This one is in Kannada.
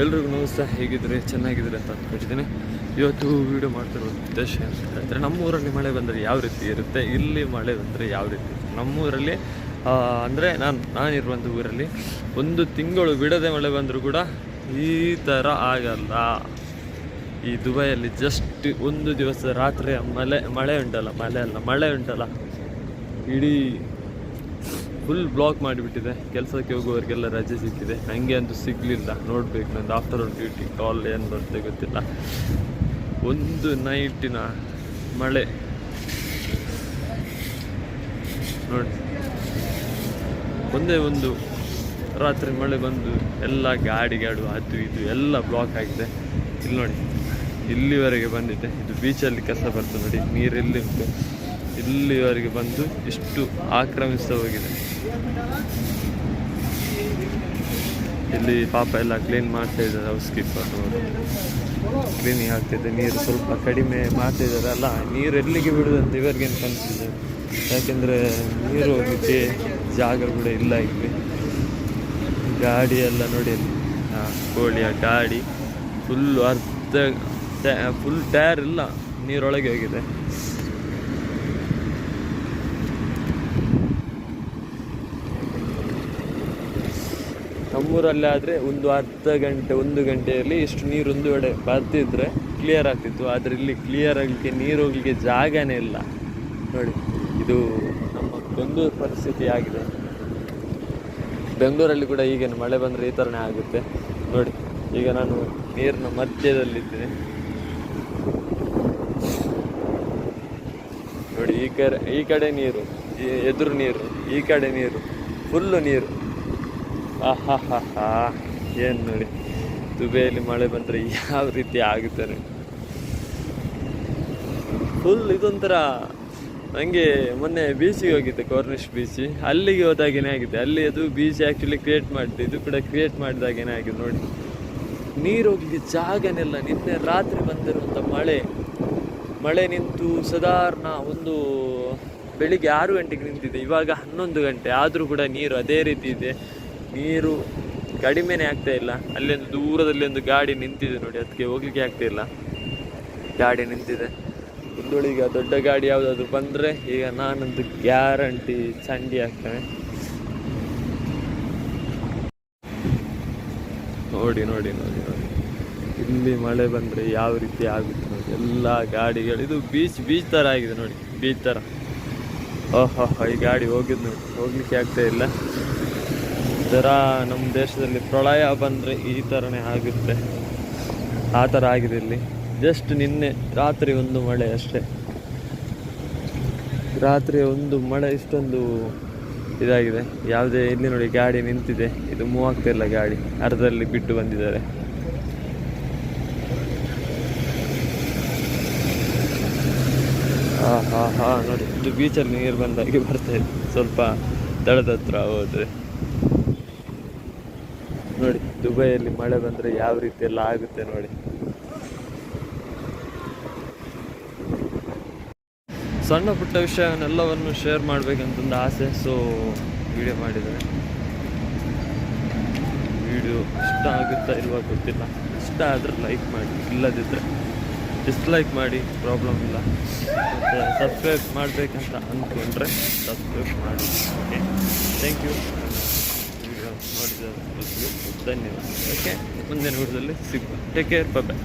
ಎಲ್ರಿಗೂ ನಮಸ್ತೆ ಹೇಗಿದ್ರೆ ಚೆನ್ನಾಗಿದ್ರೆ ಅಂತ ಅಂದ್ಕೊಂಡಿದ್ದೀನಿ. ಇವತ್ತು ವೀಡಿಯೋ ಮಾಡ್ತಿರೋ ಉದ್ದೇಶ ಅಂತ ಹೇಳಿದ್ರೆ, ನಮ್ಮೂರಲ್ಲಿ ಮಳೆ ಬಂದರೆ ಯಾವ ರೀತಿ ಇರುತ್ತೆ? ಇಲ್ಲಿ ಮಳೆ ಬಂದರೆ ಯಾವ ರೀತಿ ನಮ್ಮೂರಲ್ಲಿ ಅಂದರೆ ನಾನು ನಾನಿರುವಂಥ ಊರಲ್ಲಿ ಒಂದು ತಿಂಗಳು ಬಿಡದೆ ಮಳೆ ಬಂದರೂ ಕೂಡ ಈ ಥರ ಆಗಲ್ಲ. ಈ ದುಬೈಯಲ್ಲಿ ಜಸ್ಟ್ ಒಂದು ದಿವಸ ರಾತ್ರಿ ಮಳೆ ಮಳೆ ಉಂಟಲ್ಲ, ಮಳೆ ಅಲ್ಲ, ಮಳೆ ಉಂಟಲ್ಲ. ಇಡೀ ಫುಲ್ ಬ್ಲಾಕ್ ಮಾಡಿಬಿಟ್ಟಿದೆ. ಕೆಲಸಕ್ಕೆ ಹೋಗುವವರಿಗೆಲ್ಲ ರಜೆ ಸಿಕ್ಕಿದೆ. ನನಗೆ ಅಂತೂ ಸಿಗಲಿಲ್ಲ. ನೋಡಬೇಕು ನಂದು ಆಫ್ಟರ್ನೂನ್ ಡ್ಯೂಟಿ ಕಾಲ್ ಏನು ಬರುತ್ತೆ ಗೊತ್ತಿಲ್ಲ. ಒಂದು ನೈಟಿನ ಮಳೆ. ನೋಡಿ. ಒಂದೇ ಒಂದು ರಾತ್ರಿ ಮಳೆ ಬಂದು ಎಲ್ಲ ಗಾಡಿ ಗಾಡು ಅದು ಇದು ಎಲ್ಲ ಬ್ಲಾಕ್ ಆಗಿದೆ. ಇಲ್ಲಿ ನೋಡಿ, ಇಲ್ಲಿವರೆಗೆ ಬಂದಿದೆ. ಇದು ಬೀಚಲ್ಲಿ ಕಸ ಬರ್ತದೆ ನೋಡಿ, ನೀರು ಇಲ್ಲಿ ಉಂಟು. ಇಲ್ಲಿವರೆಗೆ ಬಂದು ಇಷ್ಟು ಆಕ್ರಮಿಸ್ತಾ ಹೋಗಿದೆ. ಇಲ್ಲಿ ಪಾಪ ಎಲ್ಲ ಕ್ಲೀನ್ ಮಾಡ್ತಾ ಇದ್ದಾರೆ ಹೌಸ್ ಕೀಪರ್ ಕ್ಲೀನಿಂಗ್ ಆಗ್ತಿದೆ, ನೀರು ಸ್ವಲ್ಪ ಕಡಿಮೆ ಮಾಡ್ತಾ ಇದ್ದಾರಲ್ಲ ನೀರು ಎಲ್ಲಿಗೆ ಬಿಡುದಂತ ಇವರಿಗೇನು ಕನ್ಸಿದೆ? ಯಾಕೆಂದರೆ ನೀರು ಹೋಗಲಿಕ್ಕೆ ಜಾಗ ಕೂಡ ಇಲ್ಲ ಇಲ್ಲಿ. ಗಾಡಿ ಎಲ್ಲ ನೋಡಿ ಅಲ್ಲಿ. ಕೋಳಿಯ ಗಾಡಿ. ಫುಲ್ಲು ಅರ್ಧ ಫುಲ್ ಟೈರ್ ಇಲ್ಲ, ನೀರೊಳಗೆ ಹೋಗಿದೆ. ನಮ್ಮೂರಲ್ಲಿ ಆದರೆ ಒಂದು ಅರ್ಧ ಗಂಟೆ, ಒಂದು ಗಂಟೆಯಲ್ಲಿ ಇಷ್ಟು ನೀರು ಒಂದು ಕಡೆ ಬರ್ತಿದ್ರೆ ಕ್ಲಿಯರ್ ಆಗ್ತಿತ್ತು. ಆದರೆ ಇಲ್ಲಿ ಕ್ಲಿಯರ್ ಆಗಲಿಕ್ಕೆ, ನೀರು ಹೋಗ್ಲಿಕ್ಕೆ ಜಾಗನೇ ಇಲ್ಲ. ನೋಡಿ, ಇದು ನಮ್ಮ ಬೆಂಗಳೂರು ಪರಿಸ್ಥಿತಿ ಆಗಿದೆ. ಬೆಂಗಳೂರಲ್ಲಿ ಕೂಡ ಈಗೇನು ಮಳೆ ಬಂದರೆ ಈ ಥರನೇ ಆಗುತ್ತೆ. ನೋಡಿ, ಈಗ ನಾನು ನೀರಿನ ಮಧ್ಯದಲ್ಲಿದ್ದೇನೆ. ನೋಡಿ, ಈ ಕಡೆ ಈ ಕಡೆ ನೀರು ಎದುರು ನೀರು, ಈ ಕಡೆ ನೀರು ಫುಲ್ಲು ನೀರು. ಆಹಾಹಾಹಾ, ಏನು ನೋಡಿ. ದುಬೈಯಲ್ಲಿ ಮಳೆ ಬಂದರೆ ಯಾವ ರೀತಿ ಆಗುತ್ತಾರೆ ಫುಲ್ ಇದೊಂಥರ ನನಗೆ ಮೊನ್ನೆ ಬೀಚಿಗೆ ಹೋಗಿದ್ದೆ ಕೋರ್ನಿಶ್ ಬೀಚಿ ಅಲ್ಲಿಗೆ ಹೋದಾಗೇನೆ ಆಗಿದೆ. ಅಲ್ಲಿ ಅದು ಬೀಚ್ ಆ್ಯಕ್ಚುಲಿ ಕ್ರಿಯೇಟ್ ಮಾಡಿದೆ, ಇದು ಕೂಡ ಕ್ರಿಯೇಟ್ ಮಾಡಿದಾಗೇನೆ ಆಗಿದೆ ನೋಡಿ. ನೀರು ಹೋಗ್ಲಿಕ್ಕೆ ಜಾಗನೆಲ್ಲ. ನಿನ್ನೆ ರಾತ್ರಿ ಬಂದಿರುವಂಥ ಮಳೆ. ಮಳೆ ನಿಂತು ಸಾಧಾರಣ ಒಂದು ಬೆಳಿಗ್ಗೆ ಆರು ಗಂಟೆಗೆ ನಿಂತಿದೆ. ಇವಾಗ ಹನ್ನೊಂದು ಗಂಟೆ. ಆದರೂ ಕೂಡ ನೀರು ಅದೇ ರೀತಿ ಇದೆ. ನೀರು ಕಡಿಮೆನೇ ಆಗ್ತಾ ಇಲ್ಲ. ಅಲ್ಲೊಂದು ದೂರದಲ್ಲಿ ಒಂದು ಗಾಡಿ ನಿಂತಿದೆ ನೋಡಿ ಅದಕ್ಕೆ ಹೋಗ್ಲಿಕ್ಕೆ ಆಗ್ತಾ ಇಲ್ಲ. ಗಾಡಿ ನಿಂತಿದೆ. ಒಂದೊಳೀಗ ದೊಡ್ಡ ಗಾಡಿ ಯಾವುದಾದ್ರು ಬಂದರೆ ಈಗ ನಾನೊಂದು ಗ್ಯಾರಂಟಿ ಚಂಡಿ ಆಗ್ತೇನೆ ನೋಡಿ ನೋಡಿ ನೋಡಿ ನೋಡಿ. ಇಲ್ಲಿ ಮಳೆ ಬಂದರೆ ಯಾವ ರೀತಿ ಆಗುತ್ತೆ ನೋಡಿ. ಎಲ್ಲ ಗಾಡಿಗಳು, ಇದು ಬೀಚ್ ಬೀಚ್ ಥರ ಆಗಿದೆ ನೋಡಿ, ಬೀಚ್ ಥರ ಓಹೋ ಈ ಗಾಡಿ ಹೋಗಿದ್ದು ನೋಡಿ. ಹೋಗ್ಲಿಕ್ಕೆ ಆಗ್ತಾ ಇಲ್ಲ. ಥರ ನಮ್ಮ ದೇಶದಲ್ಲಿ ಪ್ರಳಯ ಬಂದರೆ ಈ ಥರನೇ ಆಗುತ್ತೆ. ಆ ಥರ ಆಗಿದೆ ಇಲ್ಲಿ. ಜಸ್ಟ್ ನಿನ್ನೆ ರಾತ್ರಿ ಒಂದು ಮಳೆ ಅಷ್ಟೇ. ರಾತ್ರಿ ಒಂದು ಮಳೆ ಇಷ್ಟೊಂದು ಇದಾಗಿದೆ. ಯಾವುದೇ ಇಲ್ಲಿ ನೋಡಿ ಗಾಡಿ ನಿಂತಿದೆ. ಇದು ಮೂವ್ ಆಗ್ತಾ ಇಲ್ಲ ಗಾಡಿ. ಅರ್ಧದಲ್ಲಿ ಬಿಟ್ಟು ಬಂದಿದ್ದಾರೆ. ಹಾ ಹಾ ಹಾ ನೋಡಿ, ಇದು ಬೀಚಲ್ಲಿ ನೀರು ಬಂದಾಗಿ ಬರ್ತಾ ಇದೆ. ಸ್ವಲ್ಪ ದಡದ ಹತ್ರ ಹೋದ್ರೆ. ನೋಡಿ, ದುಬೈಯಲ್ಲಿ ಮಳೆ ಬಂದರೆ ಯಾವ ರೀತಿ ಎಲ್ಲ ಆಗುತ್ತೆ ನೋಡಿ. ಸಣ್ಣ ಪುಟ್ಟ ವಿಷಯವನ್ನೆಲ್ಲವನ್ನು ಶೇರ್ ಮಾಡಬೇಕಂತಂದು ಆಸೆ ಸೊ ವಿಡಿಯೋ ಮಾಡಿದ್ದಾರೆ. ವಿಡಿಯೋ ಇಷ್ಟ ಆಗುತ್ತಾ ಇಲ್ವಾ ಗೊತ್ತಿಲ್ಲ. ಇಷ್ಟ ಆದರೆ ಲೈಕ್ ಮಾಡಿ ಇಲ್ಲದಿದ್ದರೆ ಡಿಸ್ಲೈಕ್ ಮಾಡಿ ಪ್ರಾಬ್ಲಮ್ ಇಲ್ಲ. ಮತ್ತು ಸಬ್ಸ್ಕ್ರೈಬ್ ಮಾಡಬೇಕಂತ ಅಂದ್ಕೊಂಡ್ರೆ ಸಬ್ಸ್ಕ್ರೈಬ್ ಮಾಡಿ ಓಕೆ ಥ್ಯಾಂಕ್ ಯು ಧನ್ಯವಾದ. ಓಕೆ ಮುಂದಿನ ವಿಡಿಯೋದಲ್ಲಿ ಸಿಗ್ಬೋದು ಟೇಕ್ ಕೇರ್ ಬಾಯ್